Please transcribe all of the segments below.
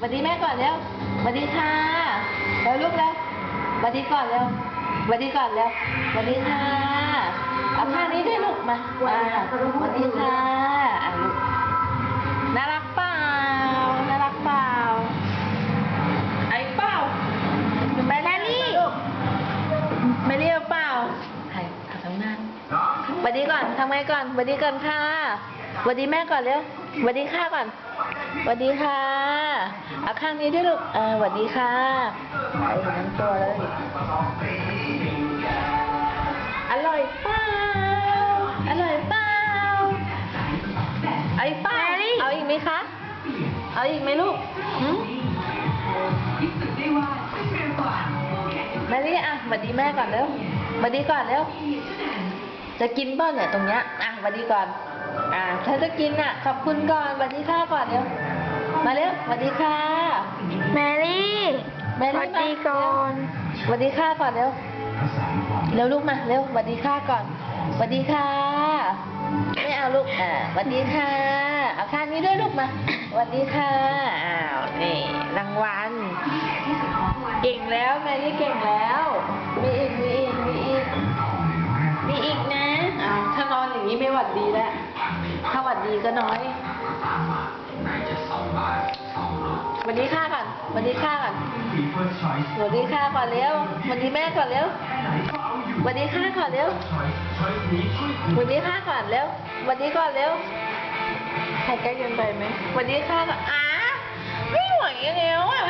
สวัสดีแม่ก่อนเร็วสวัสดีค่ะเร็วลูกเร็วสวัสดีก่อนเร็วสวัสดีก่อนเร็วสวัสดีค่ะเอาข้านี้ด้วยลูกมาอ่าสวัสดีค่ะอะลูกน่ารักเปล่าน่ารักเปล่าไอ้เปล่าไปแมรี่แมรี่เอเปล่าใครทำงานสวัสดีก่อนทำไงก่อนสวัสดีก่อนค่ะสวัสดีแม่ก่อนเร็วสวัสดีค่ะก่อน สวัสดีค่ะเอาข้างนี้ด้วยลูกเออสวัสดีค่ะไอ้ทั้งตัวเลย อร่อยเปล่าอร่อยเปล่าไอ้เปล่าเอาอีกไหมคะ เอาอีกไหมลูกหืมแมรี่อะสวัสดีแม่ก่อนเร็วสวัสดีก่อนเร็วจะกินเปล่าเนี่ยตรงเนี้ย อะสวัสดีก่อน อ่าถ้าจะกินอะ ขอบคุณก่อนสวัสดีค่ะก่อนเร็ว มาเร็วสวัสดีค่ะ แมรี่แมรี่สวัสดีก่อนสวัสดีค่ะก่อนเร็ว เร็วลูกมาเร็วสวัสดีค่ะก่อนสวัสดีค่ะ ไม่เอาลูก อ่าสวัสดีค่ะ เอาข้างนี้ด้วยลูกมาสวัสดีค่ะ อ้าว นี่รางวัล เก่งแล้วแมรี่เก่งแล้ว ถ้าหวัดดีก็น้อยสวัสดีค่ะก่อนสวัสดีค่ะก่อนสวัสดีค่ะก่อนเร็วสวัสดีแม่ก่อนเร็วสวัสดีค่ะก่อนเร็วสวัสดีค่ะก่อนเร็วสวัสดีก่อนเร็วใครใกล้เกินไปไหมสวัสดีค่ะก่อนอ้าไม่ไหวแล้วอะ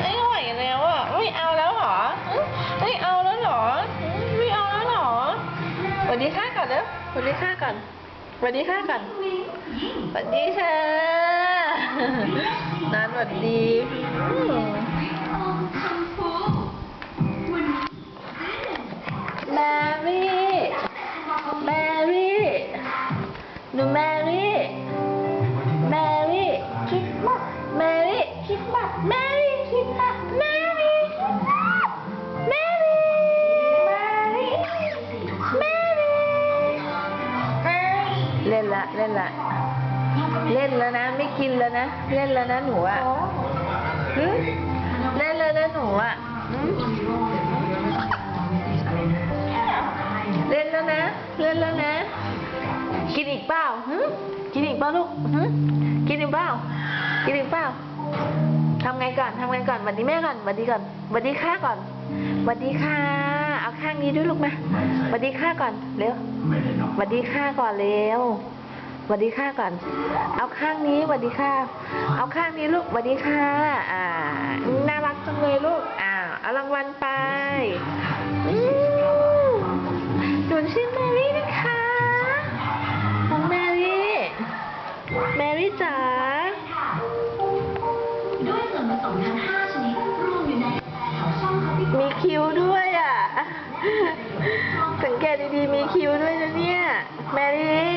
ไม่ไหวแล้วอะ ไม่เอาแล้วเหรออื้อไม่เอาแล้วเหรออื้อไม่เอาแล้วเหรอสวัสดีค่ะก่อนเร็วสวัสดีค่ะก่อน สวัสดีค่ะก่อนสวัสดีค่ะนานสวัสดีอืมแมรี่ แมรี่ หนูแมรี่ เล่นละเล่นละ เล่นแล้วนะ ไม่กินแล้วนะ เล่นแล้วนะหนูอะหึเล่นแล้วนะหนูอะหึเล่นแล้วนะ เล่นแล้วนะ กินอีกเปล่าหึกินอีกเปล่าลูกหึกินอีกเปล่ากินอีกเปล่าทำไงก่อนทำไงก่อนสวัสดีแม่ก่อนสวัสดีก่อนสวัสดีค่ะก่อนสวัสดีค่ะ เอาข้างนี้ด้วยลูกมาสวัสดีค่ะก่อนเร็วสวัสดีค่ะก่อนเร็วส วัสดีค่ะก่อน เอาข้างนี้สวัสดีค่ะ เอาข้างนี้ลูกสวัสดีค่ะ อ่า น่ารักจังเลยลูก อ่า เอารางวัลไปอืมหนูชื่อแมรี่นะคะ น้องแมรี่ แมรี่จ๋าด้วยส่วนผสมทั้ง5ชนิดรวมอยู่ในแถวช่องคอฟฟี่มีคิวด้วยอะ สังเกตดีๆ มีคิวด้วยนะเนี่ย แมรี่